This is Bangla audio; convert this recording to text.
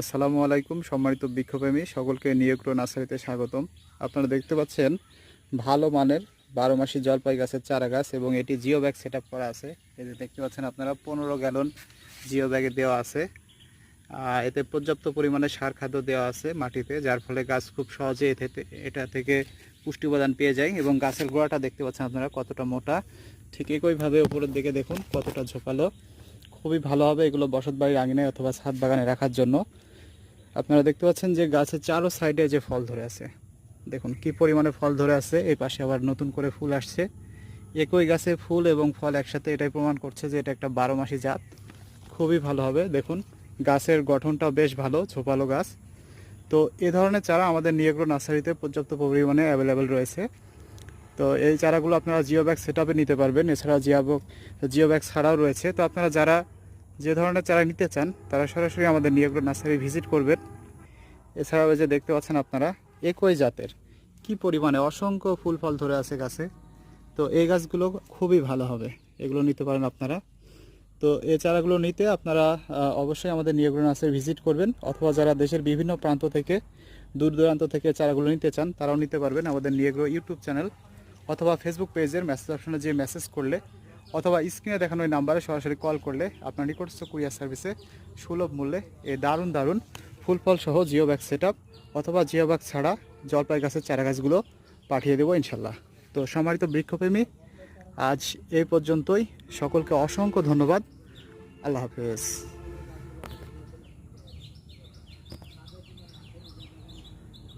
আসসালামু আলাইকুম, সম্মানিত বৃক্ষপ্রেমী সকলকে নিয়োগ্র নার্সারিতে স্বাগতম। আপনারা দেখতে পাচ্ছেন, ভালো মানের বারো মাসি জলপাই গাছের চারা গাছ এবং এটি জিও ব্যাগ সেট করা আছে। এই যে দেখতে পাচ্ছেন আপনারা, পনেরো গ্যালন জিও ব্যাগে দেওয়া আছে। এতে পর্যাপ্ত পরিমাণে সার খাদ্য দেওয়া আছে মাটিতে, যার ফলে গাছ খুব সহজে এটা থেকে পুষ্টি উপাদান পেয়ে যায় এবং গাছের গোড়াটা দেখতে পাচ্ছেন আপনারা কতটা মোটা। ঠিক একইভাবে উপরের দিকে দেখুন, কতটা ঝোপালো খুবই ভালো হবে এগুলো বসত বাড়ির আঙিনায় অথবা ছাদ বাগানে রাখার জন্য। আপনারা দেখতে পাচ্ছেন যে গাছের চারো সাইডে যে ফল ধরে আছে। দেখুন কি পরিমাণে ফল ধরে আছে, এই পাশে আবার নতুন করে ফুল আসছে। একই গাছে ফুল এবং ফল একসাথে এটাই প্রমাণ করছে যে এটা একটা বারো মাসি জাত। খুবই ভালো হবে, দেখুন। গাছের গঠনটাও বেশ ভালো, ছোপালো গাছ। তো এ ধরনের চারা আমাদের নিয়েগ্রো নার্সারিতে পর্যাপ্ত পরিমাণে অ্যাভেলেবেল রয়েছে। তো এই চারাগুলো আপনারা জিও ব্যাগ সেট নিতে পারবেন। এছাড়া জিও জিও ব্যাগ ছাড়াও রয়েছে। তো আপনারা যারা যে ধরনের চারা নিতে চান, তারা সরাসরি আমাদের নিয়োগ্র নার্সারি ভিজিট করবেন। এছাড়াও যে দেখতে পাচ্ছেন আপনারা, একই জাতের। কি পরিমাণে? অসংখ্য ফুল ফল ধরে আছে গাছে। তো এই গাছগুলো খুবই ভালো হবে। এগুলো নিতে পারেন আপনারা। তো এই চারাগুলো নিতে আপনারা অবশ্যই আমাদের নিয়োগ্র নার্সারি ভিজিট করবেন। অথবা যারা দেশের বিভিন্ন প্রান্ত থেকে, দূর দূরান্ত থেকে চারাগুলো নিতে চান, তারাও নিতে পারবেন আমাদের নিয়োগ্র ইউটিউব চ্যানেল অথবা ফেসবুক পেজের মেসেজ অপশনে যে মেসেজ করলে, অথবা স্ক্রিনে দেখানো ওই নাম্বারে সরাসরি কল করলে, আপনার নিকটস্থ কুরিয়ার সার্ভিসে সুলভ মূল্যে এই দারুণ দারুণ ফুল ফল সহ জিও ব্যাগ সেট অথবা জিও ব্যাগ ছাড়া জলপাই গাছের চারা গাছগুলো পাঠিয়ে দেবো ইনশাল্লাহ। তো সম্মানিত বৃক্ষপ্রেমী, আজ এই পর্যন্তই। সকলকে অসংখ্য ধন্যবাদ। আল্লাহ হাফেজ।